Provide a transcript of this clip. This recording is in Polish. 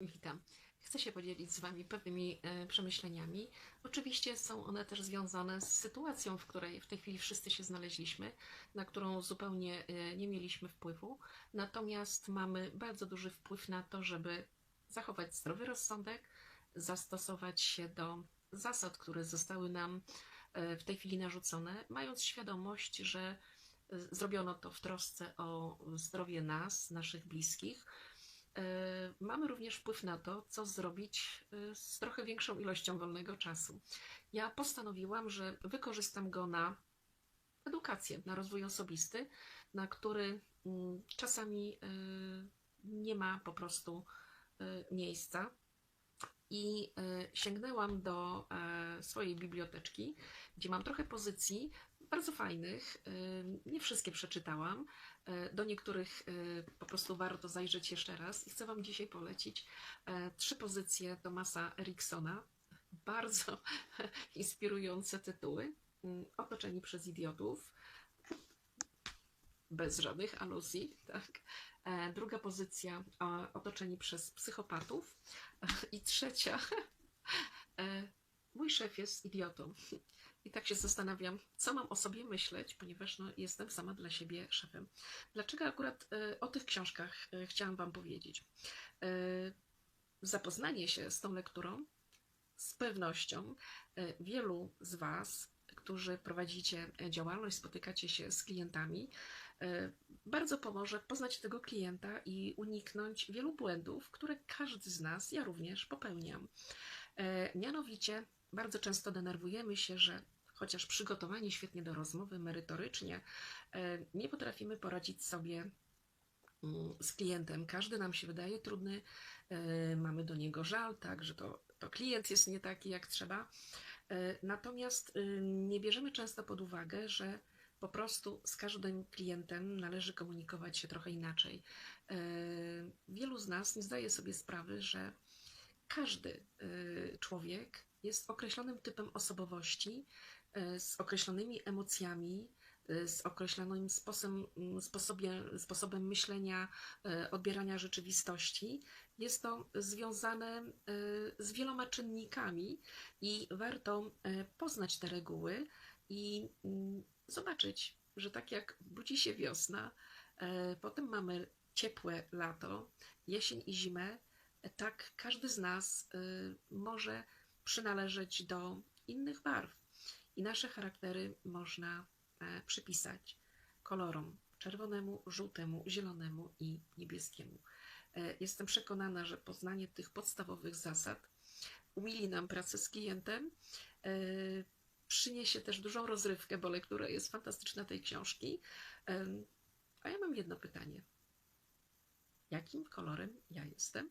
Witam. Chcę się podzielić z Wami pewnymi e, przemyśleniami. Oczywiście są one też związane z sytuacją, w której w tej chwili wszyscy się znaleźliśmy, na którą zupełnie e, nie mieliśmy wpływu. Natomiast mamy bardzo duży wpływ na to, żeby zachować zdrowy rozsądek, zastosować się do zasad, które zostały nam e, w tej chwili narzucone, mając świadomość, że e, zrobiono to w trosce o zdrowie nas, naszych bliskich. E, Mamy również wpływ na to, co zrobić e, z trochę większą ilością wolnego czasu. Ja postanowiłam, że wykorzystam go na edukację, na rozwój osobisty, na który mm, czasami e, nie ma po prostu miejsca. I sięgnęłam do swojej biblioteczki, gdzie mam trochę pozycji bardzo fajnych. e, Nie wszystkie przeczytałam. E, Do niektórych e, po prostu warto zajrzeć jeszcze raz. I chcę Wam dzisiaj polecić trzy pozycje Tomasa Eriksona. Bardzo inspirujące tytuły. Otoczeni przez idiotów. Bez żadnych aluzji, tak. Druga pozycja otoczeni przez psychopatów. I trzecia, mój szef jest idiotą. I tak się zastanawiam, co mam o sobie myśleć, ponieważ no, jestem sama dla siebie szefem. Dlaczego akurat e, o tych książkach e, chciałam Wam powiedzieć? E, Zapoznanie się z tą lekturą z pewnością wielu z Was, którzy prowadzicie działalność, spotykacie się z klientami, bardzo pomoże poznać tego klienta i uniknąć wielu błędów, które każdy z nas, ja również, popełniam. Mianowicie, bardzo często denerwujemy się, że chociaż przygotowani świetnie do rozmowy, merytorycznie, e, nie potrafimy poradzić sobie mm, z klientem. Każdy nam się wydaje trudny, e, mamy do niego żal, tak, że to, to klient jest nie taki jak trzeba. E, Natomiast y, nie bierzemy często pod uwagę, że po prostu z każdym klientem należy komunikować się trochę inaczej. Wielu z nas nie zdaje sobie sprawy, że każdy y, człowiek jest określonym typem osobowości, y, z określonymi emocjami, y, z określonym sposobem, sposobie, sposobem myślenia, y, odbierania rzeczywistości. Jest to związane z wieloma czynnikami i warto poznać te reguły i mm, zobaczyć, że tak jak budzi się wiosna, potem mamy ciepłe lato, jesień i zimę, tak każdy z nas może przynależeć do innych barw i nasze charaktery można e, przypisać kolorom czerwonemu, żółtemu, zielonemu i niebieskiemu. E, Jestem przekonana, że poznanie tych podstawowych zasad umili nam pracę z klientem, e, przyniesie też dużą rozrywkę, bo lektura jest fantastyczna tej książki. A ja mam jedno pytanie. Jakim kolorem ja jestem?